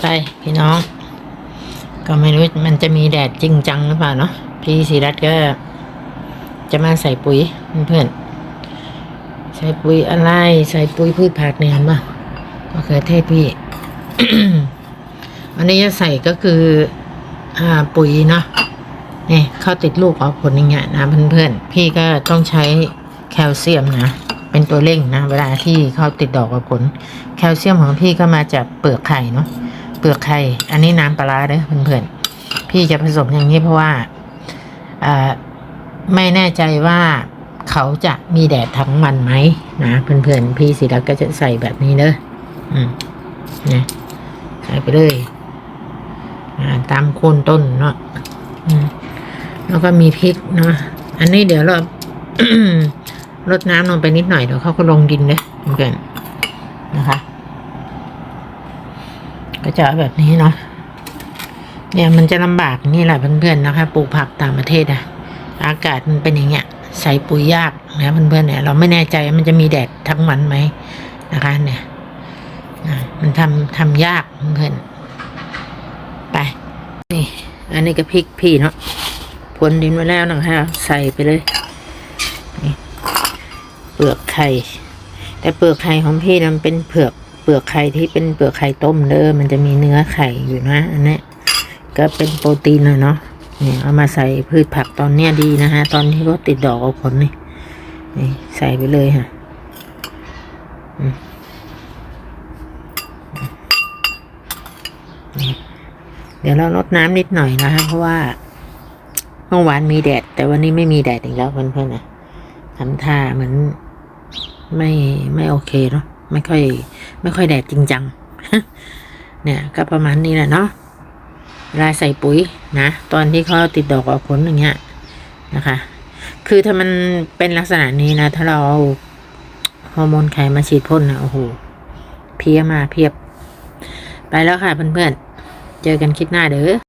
ไปพี่น้อง ก็ไม่รู้มันจะมีแดดจริงจังหรือเปล่าเนาะพี่ศิรัตก็ จะมาใส่ปุ๋ยเพื่อนใส่ปุ๋ยอะไร ใส่ปุ๋ยพืชผักเนี่ยเห็นป่ะมะเขือเทศพี่อันนี้จะใส่ก็คืออ่าปุ๋ยเนาะนี่เข้าติดลูกออกผลอย่างเงี้ยนะเพื่อนๆพี่ก็ต้องใช้แคลเซียมนะเป็นตัวเร่งนะเวลาที่เขาติดดอกออกผล แคลเซียมของพี่ก็มาจากเปลือกไข่เนาะ ปลือกไข่อันนี้น้ำปลาร้าเด้อเพื่อนๆพี่จะผสมอย่างนี้เพราะว่าไม่แน่ใจว่าเขาจะมีแดดทั้งวันไหมนะเพื่อนๆพี่ศิรัตน์ก็จะใส่แบบนี้เด้ออืมนะใส่ไปเลยตามโคนต้นเนาะแล้วก็มีพริกเนาะอันนี้เดี๋ยวเราลดน้ำลงไปนิดหน่อยเดี๋ยวเขาก็ลงดินเลยเพื่อนๆนะคะ ก็จะแบบนี้เนาะเนี่ยมันจะลำบากนี่แหละเพื่อนๆนะคะปลูกผักต่างประเทศอะอากาศมันเป็นอย่างเงี้ยใส่ปุ๋ยยากนะเพื่อนๆเนี่ยเราไม่แน่ใจมันจะมีแดดทั้งวันไหมนะคะ เนี่ยมันทำทำยากเพื่อนไปนี่อันนี้ก็พริกพี่เนาะพรวนดินไว้แล้วนะคะใส่ไปเลยเปลือกไข่ แต่เปลือกไข่ของพี่นะมันเป็นเผือก เปลือกไข่ที่เป็นเปลือกไข่ต้มเด้อมันจะมีเนื้อไข่อยู่นะอันนี้ก็เป็นโปรตีนเลยเนาะเนี่ยเอามาใส่พืชผักตอนเนี้ยดีนะฮะ ตอนที่เขาติดดอกออกผลนี่นี่ใส่ไปเลยฮะเดี๋ยวเราลดน้ำนิดหน่อยนะคะเพราะว่าเมื่อวานมีแดด แต่วันนี้ไม่มีแดดอีกแล้วเพื่อนๆนะทำท่าเหมือนไม่ไม่โอเคเนาะไม่ค่อย ไม่ค่อยแดดจริงจัง เนี่ยก็ประมาณนี้แหละเนาะลาใส่ปุ๋ยนะ ตอนที่เขาติดดอกออกผลอย่างเงี้ยนะคะ คือถ้ามันเป็นลักษณะนี้นะ ถ้าเราเอาฮอร์โมนไข่มาฉีดพ่นนะโอ้โห เพี้ยมาเพียบ ไปแล้วค่ะเพื่อนๆ เจอกันคลิปหน้าเด้อ